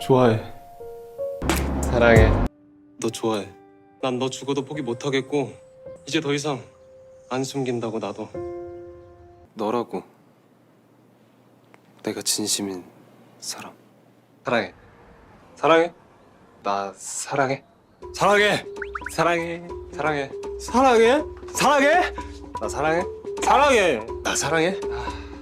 좋아해. 사랑해. 너 좋아해. 난 너 죽어도 포기 못하겠고 이제 더 이상 안 숨긴다고 나도. 너라고. 내가 진심인 사람. 사랑해. 사랑해. 나 사랑해. 사랑해. 사랑해. 사랑해. 사랑해. 사랑해. 나 사랑해. 사랑해. 나 사랑해.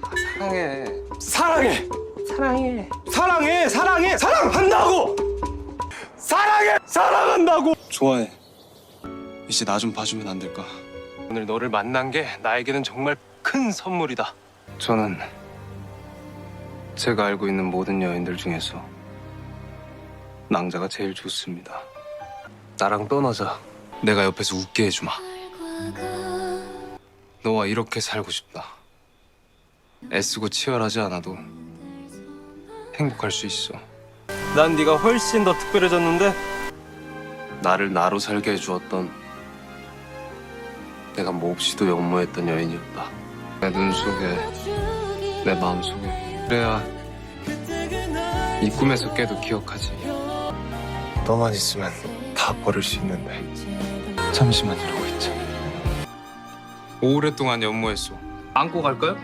아, 사랑해. 사랑해. 사랑해. 사랑해. 사랑해. 사랑한다고. 사랑해. 사랑한다고. 좋아해. 이제 나 좀 봐주면 안 될까? 오늘 너를 만난 게 나에게는 정말 큰 선물이다. 저는 제가 알고 있는 모든 여인들 중에서 낭자가 제일 좋습니다. 나랑 떠나자. 내가 옆에서 웃게 해주마. 너와 이렇게 살고 싶다. 애쓰고 치열하지 않아도 행복할 수 있어. 난 네가 훨씬 더 특별해졌는데 나를 나로 살게 해주었던 내가 몹시도 연모했던 여인이었다. 내 눈 속에, 내 마음 속에. 그래야 이 꿈에서 깨도 기억하지. 너만 있으면 다 버릴 수 있는데. 잠시만 이러고 있자. 오랫동안 연모했어. 안고 갈까요?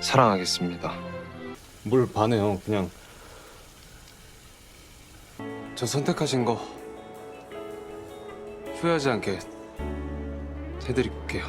사랑하겠습니다. 뭘 반해요? 그냥 저 선택하신 거 후회하지 않게 해드릴게요.